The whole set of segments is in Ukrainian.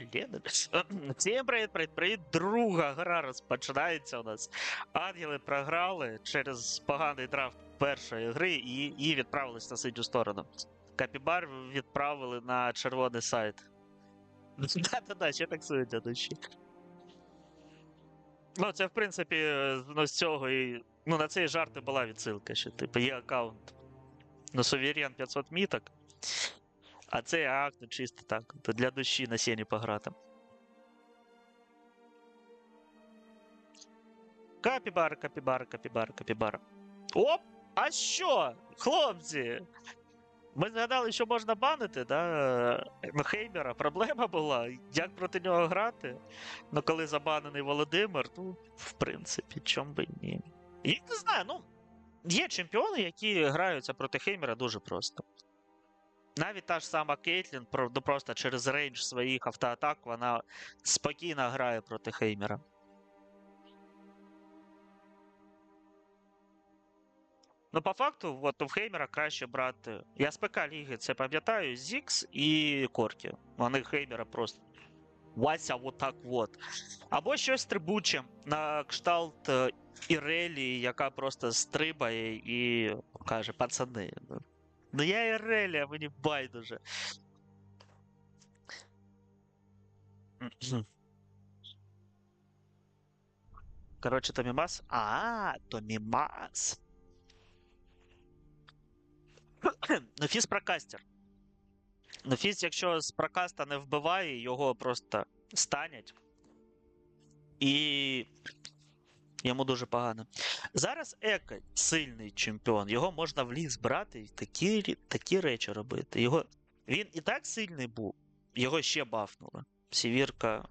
члени. Всім привіт, привіт, привіт. Друга гра розпочинається у нас. Ангели програли через поганий драфт першої гри і, і відправились на синю сторону. Капібар відправили на червоний сайт. Да-да-да, ще таксують душі. Ну, це, в принципі, ну, з цього і. Ну, на цей жарт і була відсилка, що, типу, є аккаунт. Ну, Суверен 500 міток. А це акт чисто так, то для душі на сіні пограти. Капібара, капібара, капібара, капібара. Оп! А що? Хлопці! Ми згадали, що можна банити, да? Ну, Хеймера. Проблема була. Як проти нього грати? Ну, коли забанений Володимир, ну, в принципі, чом би ні. І не знаю, ну. Є чемпіони, які граються проти Хеймера дуже просто. Навіть та ж сама Кейтлін, ну, просто через рейндж своїх автоатак, вона спокійно грає проти Хеймера. Ну, по факту, от у Хеймера краще брати. Я з ПК ліги це пам'ятаю, Зікс і Коркі. Вони Хеймера просто. Вася, вот так от. Або щось трибуче на кшталт е, Ірелі, яка просто стрибає і каже: пацани. ну, Ну я Ірелі, а мені байдуже. Коротше, Томімас. А, Томімас. Ну, фіз прокастер. Ну, фіз, якщо з прокаста не вбиває, його просто станять. І йому дуже погано. Зараз Ека сильний чемпіон. Його можна в ліс брати і такі, такі речі робити. Його... Він і так сильний був, його ще бафнули. Сівірка.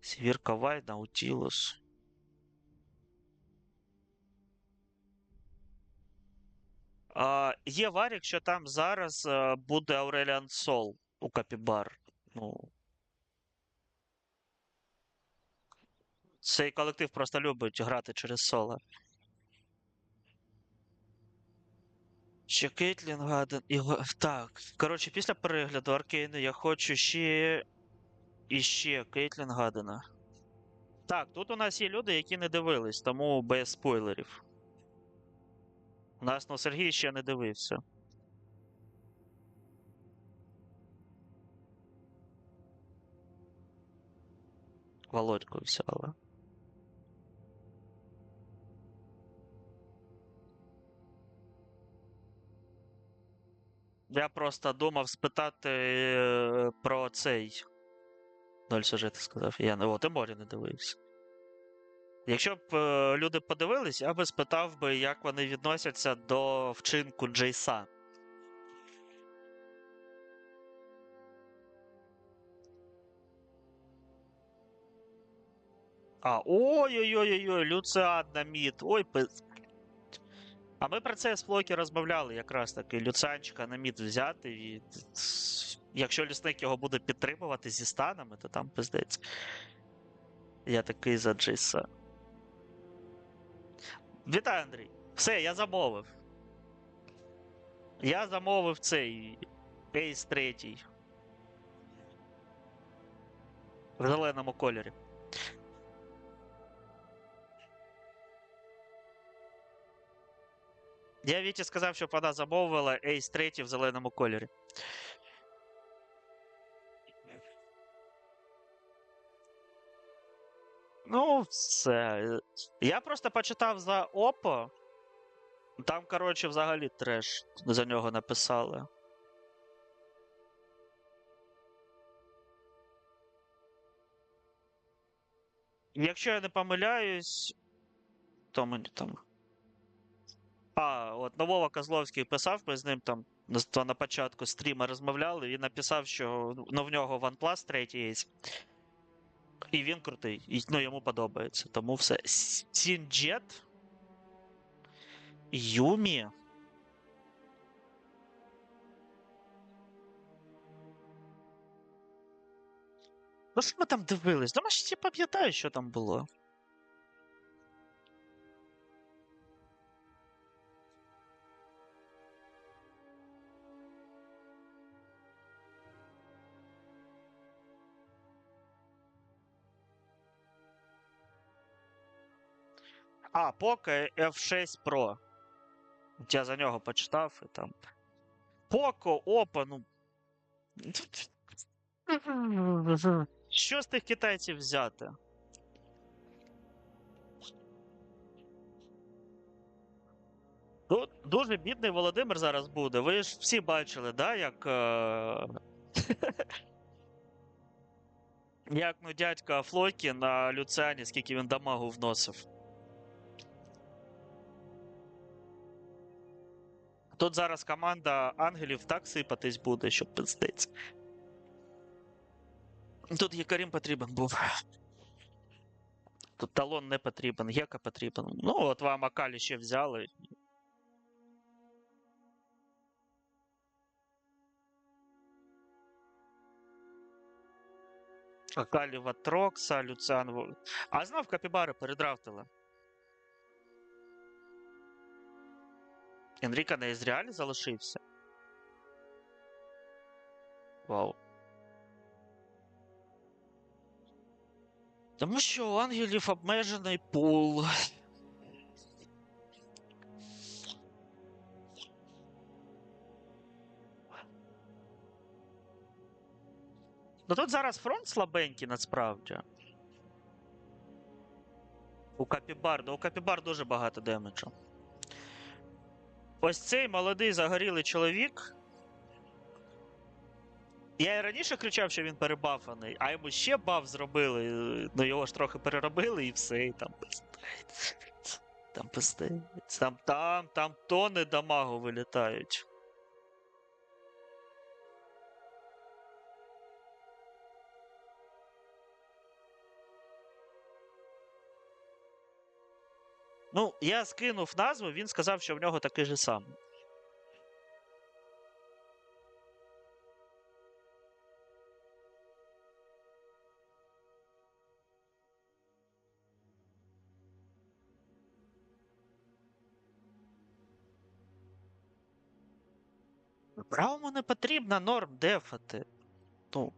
Сівірка Вай, Наутілус. А, є варік, що там зараз е, буде Ауреліан Сол у Капібар. Ну. Цей колектив просто любить грати через соло. Ще Кейтлін Гаден і Так. Коротше, після перегляду Аркейну я хочу ще. І ще Кейтлін Гадена. Так, тут у нас є люди, які не дивились, тому без спойлерів. У нас ну, Сергій ще не дивився. Володьку взяла. Я просто думав спитати е, про цей. Ноль сюжету сказав. Я не о, ти морі не дивився. Якщо б е, люди подивились, я би спитав би, як вони відносяться до вчинку Джейса. А, ой-ой-ой-ой, Люциан на мід. Ой, пиз. А ми про це з Флокі розмовляли якраз таки. Люцианчика на мід взяти і. Якщо лісник його буде підтримувати зі станами, то там пиздець. Я такий за Джейса. Вітаю, Андрій. Все, я замовив. Я замовив цей Ейс третій. В зеленому кольорі. Я Віті сказав, щоб вона замовила Ейс третій в зеленому кольорі. Ну, все. Я просто почитав за Опо. Там, коротше, взагалі треш за нього написали. Якщо я не помиляюсь, то мені там. А, от Новова Козловський писав, ми з ним там то на початку стріма розмовляли, він написав, що ну, в нього OnePlus 3 є. І він крутий, і ну, йому подобається. Тому все. Сінджет. Юмі. Ну, що ми там дивились? Ну, я пам'ятаю, що там було. А, Poco F6 Pro. От Я за нього почитав і там. Poco, Oppo, ну. Що з тих китайців взяти? Тут дуже бідний Володимир зараз буде. Ви ж всі бачили, да, як. Е... як ну дядька Флокі на Люціані, скільки він дамагу вносив. Тут зараз команда ангелів так сипатись буде, що пиздець. Тут Єкарім потрібен був. Тут талон не потрібен, Гека потрібен. Ну, от вам Акалі ще взяли. Акалі Ватрокса, Люциан. Во- А знов Капібари передрафтили. Енріка на Ізріалі залишився. Вау. Тому що у ангелів обмежений пул. Ну тут зараз фронт слабенький насправді. У Капібар, ну у Капібар дуже багато демеджу. Ось цей молодий загорілий чоловік. Я і раніше кричав, що він перебафаний, а йому ще баф зробили. Ну його ж трохи переробили і все, і там пиздець. Там пиздець. Там, там, там тони дамагу вилітають. Ну, я скинув назву, він сказав, що в нього такий же самий. Брауму не потрібно норм дефати. Ну.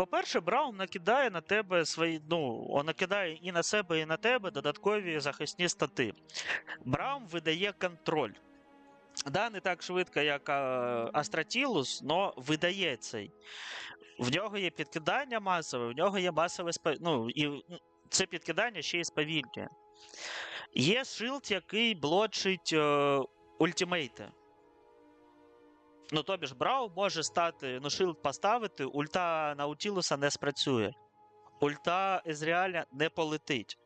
По-перше, Браум накидає на тебе свої. Ну, накидає і на себе, і на тебе додаткові захисні стати. Браум видає контроль. Да, не так швидко, як а, Астратілус, але видає цей. В нього є підкидання масове, в нього є масове спа... Ну, і це підкидання ще й сповільнює. Є шилд, який блочить е, ультимейти. Ну, тобі ж Брау може стати, ну, шилд поставити, ульта Наутілуса не спрацює. Ульта Езріаля не полетить.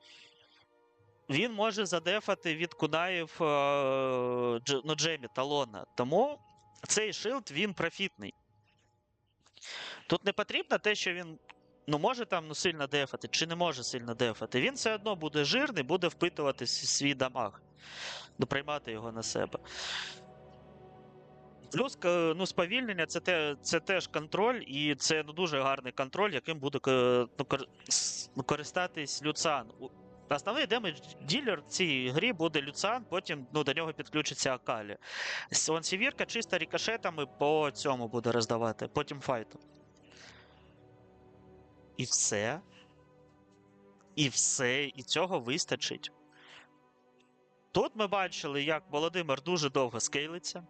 Він може задефати від кунаїв е, ну, Джемі талона. Тому цей шилд він профітний. Тут не потрібно те, що він ну, може там ну, сильно дефати, чи не може сильно дефати. Він все одно буде жирний, буде впитувати свій дамаг, ну, приймати його на себе. Плюс ну, сповільнення це, те, це теж контроль, і це ну, дуже гарний контроль, яким буде ну, користатись Люцан. Основний демедж ділер в цій грі буде Люцан, потім ну, до нього підключиться Акалі. Сівірка чисто рікошетами по цьому буде роздавати, потім файту. І все. І все, і цього вистачить. Тут ми бачили, як Володимир дуже довго скейлиться.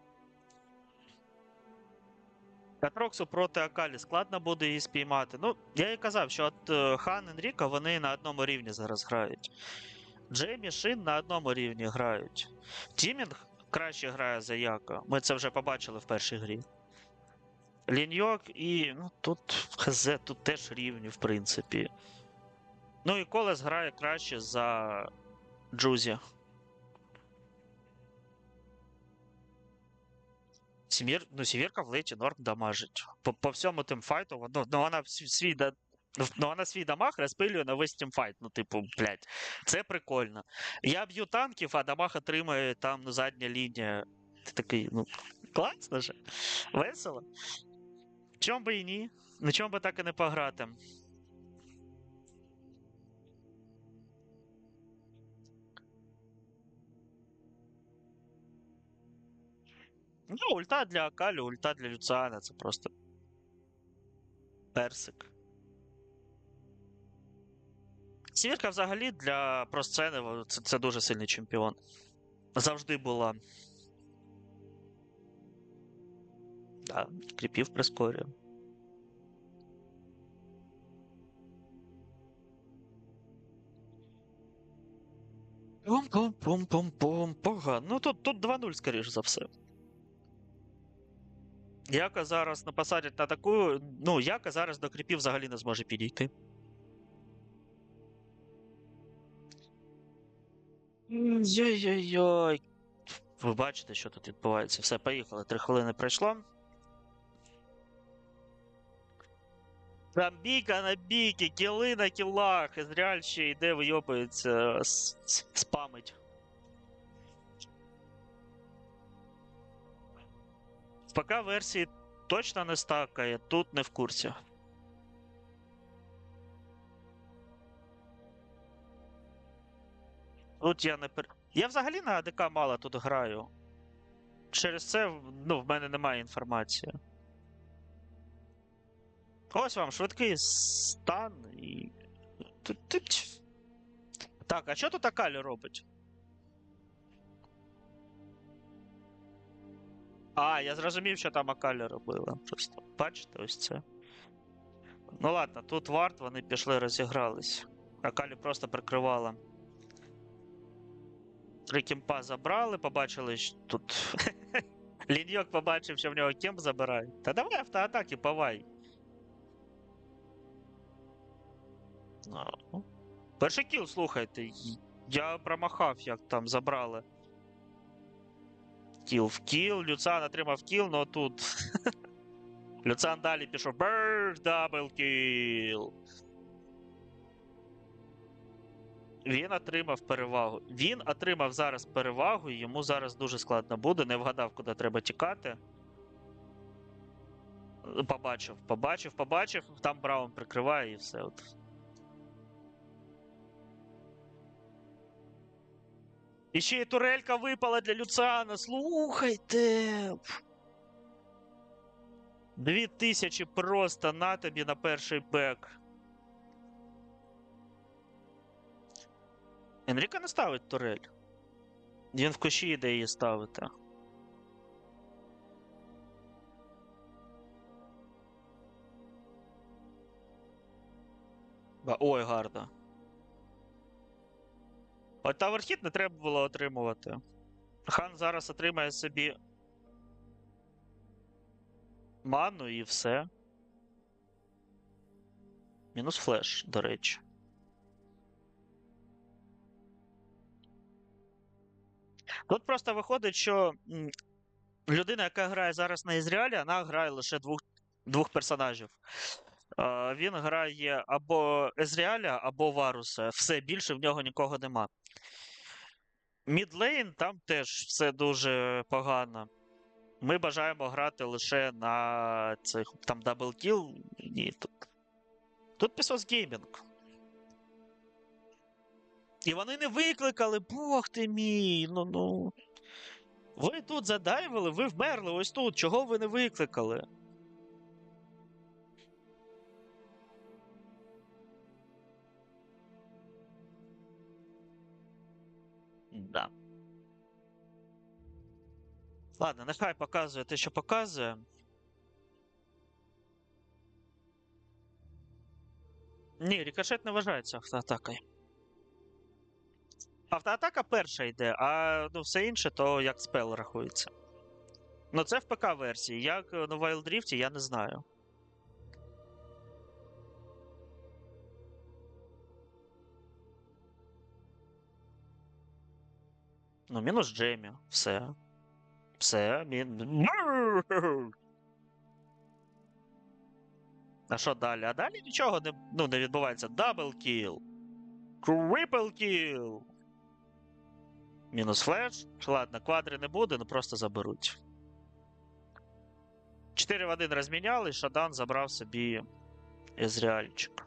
Катроксу проти Акалі складно буде її спіймати. Ну, я і казав, що от е, Хан і Ріка вони на одному рівні зараз грають. Джеймі Шин на одному рівні грають. Тімінг краще грає за Яко. Ми це вже побачили в першій грі. Ліньок і. Ну, тут ХЗ, тут теж рівні, в принципі. Ну і Колес грає краще за Джузі. Сімір, ну, сівірка в леті норм дамажить. По, по всьому тимфайту, ну, ну, вона свій, да- ну, вона свій дамаг розпилює на весь тимфайт. Ну, типу, блядь, це прикольно. Я б'ю танків, а дамаг отримує там ну, задня лінія. Ти такий, ну, класно же. Весело. Чом би і ні? На чому би так і не пограти. Ну, ульта для Акалі, ульта для Люциана, це просто. Персик. Сівірка взагалі для просцени це, це дуже сильний чемпіон. Завжди була. Да, кріпів прискорює. Пум-пум-пум-пум-пум. Погано. Ну тут, тут 2-0, скоріш за все. Яка зараз не посадять на таку. Ну, Яка зараз до кріпів взагалі не зможе підійти. Йой-йой-йой. Ви бачите, що тут відбувається. Все, поїхали. Три хвилини пройшло. Там бійка на бійки, кіли на кілах. Ізраїль ще йде, вийобується, спамить. ПК версії точно не стакає, тут не в курсі. Тут я не пер... Я взагалі на АДК мало тут граю. Через це ну, в мене немає інформації. Ось вам швидкий стан і. Так, а що тут Акалі робить? А, я зрозумів, що там Акалі робила. Просто бачите, ось це. Ну ладно, тут варт, вони пішли, розігрались. Акалі просто прикривала. Три кемпа забрали, побачили, що тут. Ліньок побачив, що в нього кемп забирають. Та давай автоатаки, павай. Ну. Перший кіл, слухайте. Я промахав, як там забрали. Кіл в кіл, Люцан отримав кіл, но тут. Люцан далі пішов. Берж дабл кіл. Він отримав перевагу. Він отримав зараз перевагу, і йому зараз дуже складно буде. Не вгадав, куди треба тікати. Побачив, побачив, побачив, там Браун прикриває і все. От. І ще й турелька випала для Люцана. Слухайте. Дві тисячі просто на тобі на перший бек. Енріка не ставить турель. Він в кущі йде її ставити. Ой, гарно. От таверхіт не треба було отримувати. Хан зараз отримає собі ману і все. Мінус флеш, до речі. Тут просто виходить, що людина, яка грає зараз на Ізраїлі, вона грає лише двох, двох персонажів. Він грає або Езріаля, або Варуса. Все більше в нього нікого нема. Мідлейн там теж все дуже погано. Ми бажаємо грати лише на цих там даблкіл. Ні, тут. Тут Пісос Геймінг. І вони не викликали, бог ти мій. Ну ну. Ви тут задайвили, ви вмерли ось тут. Чого ви не викликали? Да. Ладно, нехай показує те, що показує. Ні, рикошет не вважається автоатакою. Автоатака перша йде, а ну, все інше, то як спел рахується. Ну, це в ПК-версії. Як е, на Wild Rift, я не знаю. Ну, мінус Джемі. Все. Все. Мін... А що далі? А далі нічого не, ну, не відбувається. Дабл кіл. Крипл кіл. Мінус флеш. Ладно, квадри не буде, ну просто заберуть. 4 в 1 розміняли, Шадан забрав собі Езріальчик.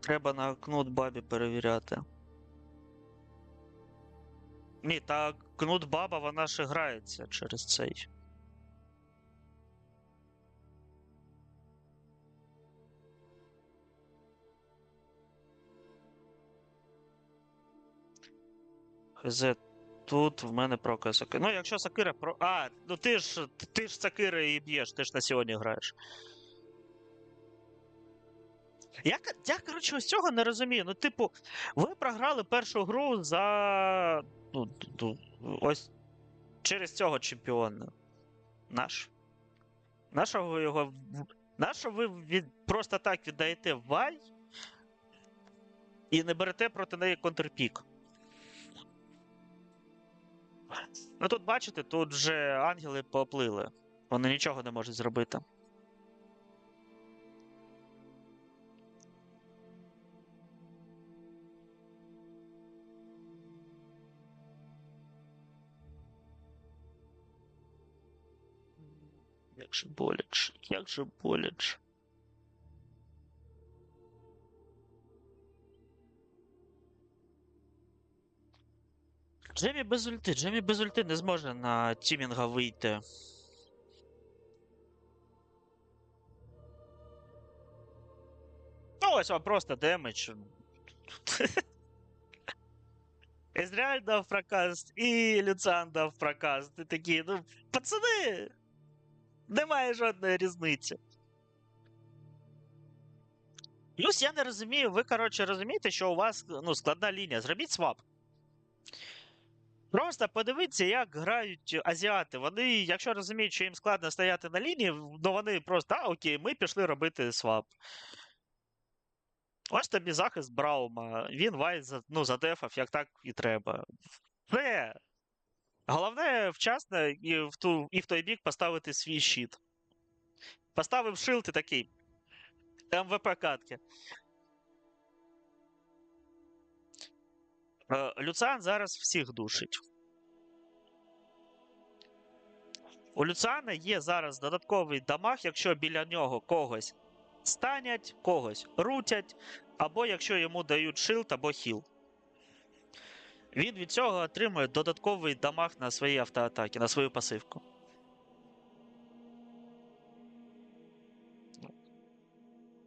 Треба на кнут бабі перевіряти. Ні, та кнут баба, вона ж грається через цей. Хз, тут в мене прока сакира. Ну, якщо сакира про. А, ну ти ж ти ж сакири і б'єш, ти ж на сьогодні граєш. Я, я коротше, ось цього не розумію. Ну, типу, ви програли першу гру за. Ну, ось через цього чемпіона. Наш. Нашого його. Нащо ви від... просто так віддаєте валь і не берете проти неї контрпік? Ну тут бачите, тут вже ангели поплили. Вони нічого не можуть зробити. Як же боляче, як же боляче. Джемі без ульти, Джемі без ульти не зможе на тімінга вийти. Ну, ось вам просто демедж. Езріаль дав прокаст, і Люциан дав прокаст. Ти такі, ну, пацани! Немає жодної різниці. Плюс я не розумію, ви, коротше, розумієте, що у вас ну, складна лінія. Зробіть свап. Просто подивіться, як грають азіати. Вони, якщо розуміють, що їм складно стояти на лінії, ну вони просто, а окей, ми пішли робити свап. Ось тобі захист Браума. Він вайт ну, задефав, як так і треба. Все. Головне вчасно і в, ту, і в той бік поставити свій щит. Поставив шилд і такий. МВП катки. Е, Люциан зараз всіх душить. У Люциана є зараз додатковий дамаг, якщо біля нього когось станять, когось рутять, або якщо йому дають шилд або хіл. Він від цього отримує додатковий дамаг на свої автоатаки, на свою пасивку.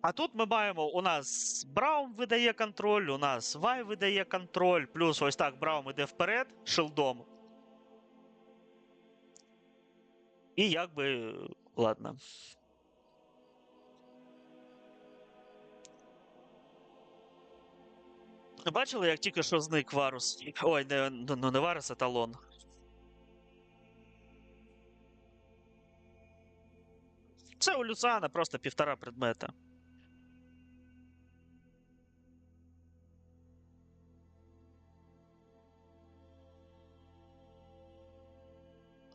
А тут ми маємо: у нас Браум видає контроль, у нас Вай видає контроль, плюс ось так Браум іде вперед шилдом. І якби. Ладно. Бачили, як тільки що зник Варус? Ой, не, ну, ну, не Варус, а талон. Це у Люциана просто півтора предмета.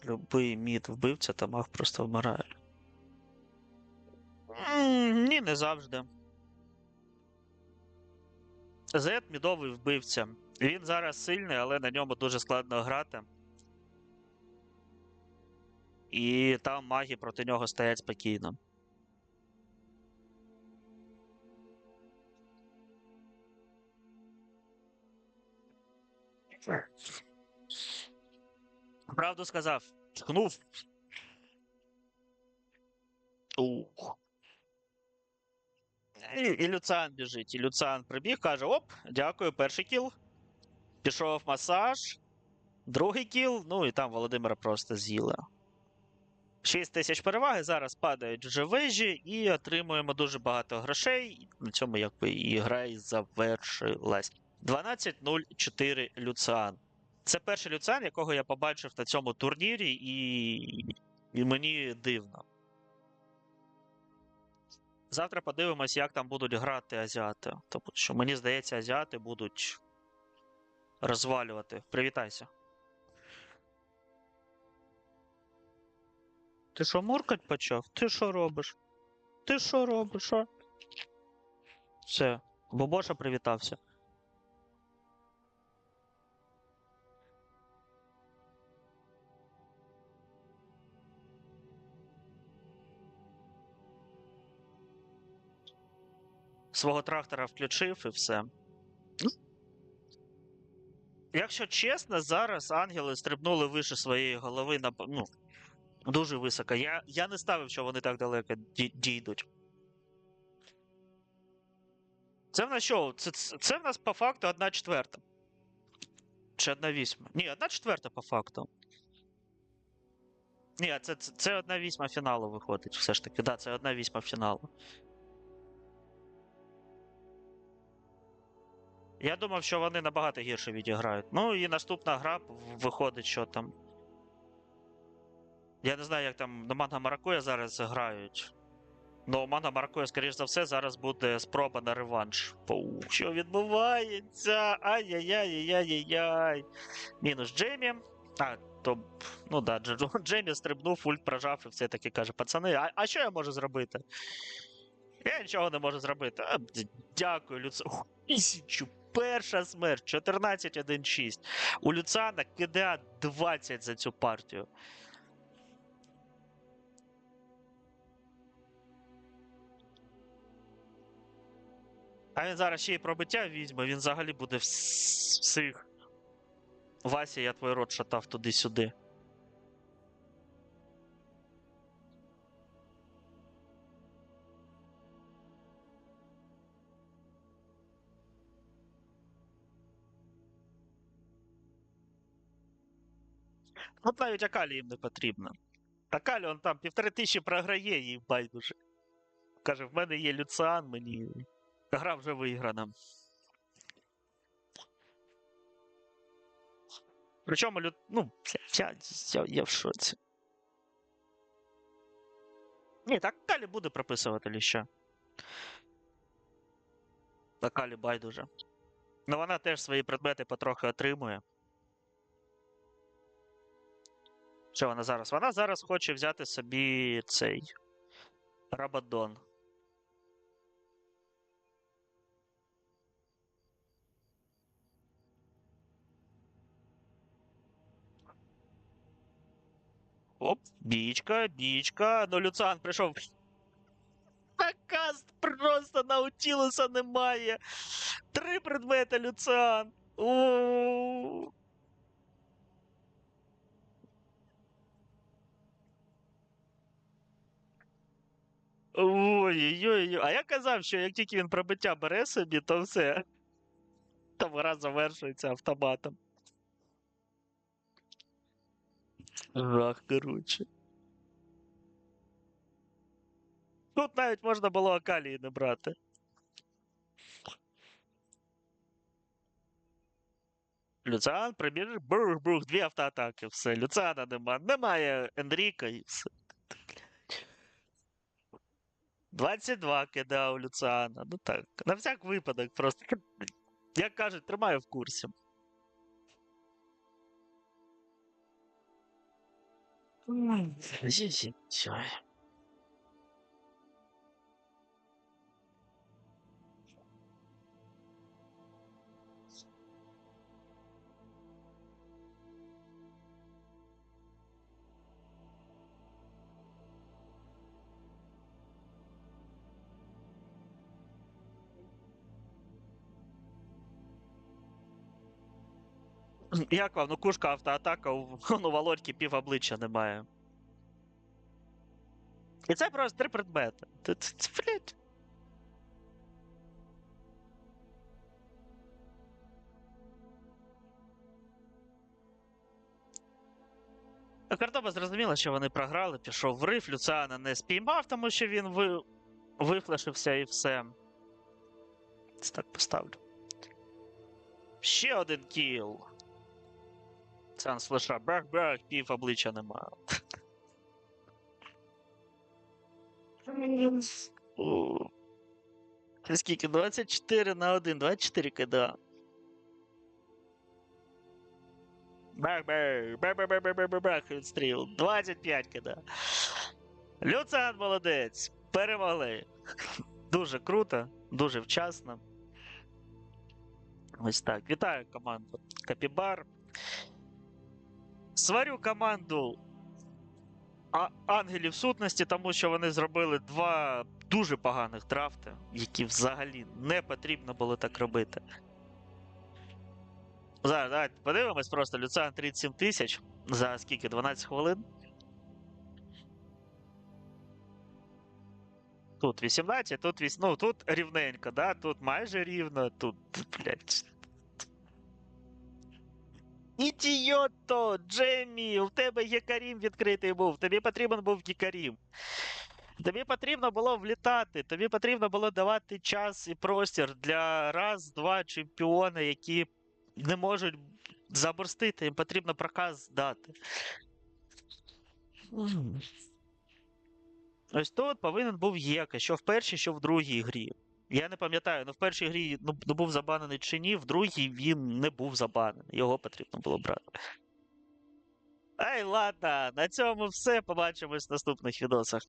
Любий мід вбивця та маг просто вмирає. Ні, не завжди. Зет мідовий вбивця. Він зараз сильний, але на ньому дуже складно грати. І там маги проти нього стоять спокійно. Правду сказав. Чхнув. Ух. І, і Люциан біжить. І Люциан прибіг, каже: оп, дякую, перший кіл. Пішов масаж. Другий кіл, ну і там Володимира просто з'їли. 6 тисяч переваги. Зараз падають вже вежі і отримуємо дуже багато грошей. На цьому якби і гра і завершилась. 12-0-4 Люциан. Це перший Люциан, якого я побачив на цьому турнірі, і, і мені дивно. Завтра подивимось, як там будуть грати азіати. Тому що мені здається, азіати будуть розвалювати. Привітайся. Ти що муркать почав? Ти що робиш? Ти що робиш? а? Все, Бобоша привітався. Свого трактора включив і все. Ну. Якщо чесно, зараз ангели стрибнули вище своєї голови на ну, дуже високо. Я, я не ставив, що вони так далеко дійдуть. Це в нас що? Це, це, в нас по факту одна четверта. Чи одна вісьма? Ні, одна четверта по факту. Ні, це, це, це одна вісьма фіналу виходить, все ж таки. Да, це одна вісьма фіналу. Я думав, що вони набагато гірше відіграють. Ну і наступна гра виходить, що там. Я не знаю, як там Манга Маракуя зараз грають. Ну, Манга Маракуя, скоріш за все, зараз буде спроба на реванш. Фу, що відбувається? Ай-яй-яй-яй-яй-яй. Мінус Джеймі. А, то, ну да, Дж- Джеймі стрибнув, ульт прожав і все таки каже: пацани, а, а що я можу зробити? Я нічого не можу зробити. А, дякую, Люц. Тисячу. Перша смерть, 14-1-6. У Люцана КДА 20 за цю партію. А він зараз ще й пробиття візьме, він взагалі буде всіх. Вася, я твій рот шатав туди-сюди. От навіть Акалі їм не потрібно. Акалі он там півтори тисячі програє їй байдуже. Каже, в мене є Люциан, мені гра вже виграна. Причому лю... ну, я, я, я в шоці. Ні, так Калі буде прописувати ліща. Та Калі байдуже. Ну вона теж свої предмети потрохи отримує. Що вона зараз? Вона зараз хоче взяти собі цей Рабадон. Оп, бічка, бічка. Ну, Люцан прийшов. Накаст просто Наутілуса немає. Три предмети Люцан. У. Ой-ой-ой. А я казав, що як тільки він пробиття бере собі, то все. Там гра завершується автоматом. Жах, коротше. Тут навіть можна було Акалії не брати. Люциан, прибіж, бух, бух, дві автоатаки, все. Люциана нема. Немає Енріка і все. 22 кидав у Люциана. Ну так. На всяк випадок просто. Як кажуть, тримаю в курсі. Ой. Як вам? Ну кушка автоатака, у ну, Володьки пів обличчя немає. І це просто три предмети. Це, це. Ну, Кордоба зрозуміло, що вони програли, пішов в риф, Люциана не спіймав, тому що він ви... вифлешився і все. Це так поставлю. Ще один кіл. Це з флеша. Бах-бах, пів обличчя немає. Скільки? 24 на 1, 24 кида. Бах-бах, відстріл. 25 кида. Люцан молодець. Перемогли. Дуже круто, дуже вчасно. Ось так. Вітаю команду Капібар. Сварю команду а- ангелів сутності, тому що вони зробили два дуже поганих драфти, які взагалі не потрібно було так робити. Зараз давайте подивимось просто Люциан 37 тисяч за скільки? 12 хвилин. Тут 18, тут 8, ну тут рівненько, да? Тут майже рівно, тут, блядь. Ідіото, Джеммі, у тебе Гекарім відкритий був. Тобі потрібен був Гекарім. Тобі потрібно було влітати, тобі потрібно було давати час і простір для раз-два чемпіони, які не можуть заборстити, їм потрібно проказ дати. Ось тут повинен був Єка, що в першій, що в другій грі. Я не пам'ятаю, ну в першій грі ну, ну, був забанений чи ні, в другій він не був забанений. Його потрібно було брати. Ай, ладно, на цьому все. Побачимось в наступних відосах.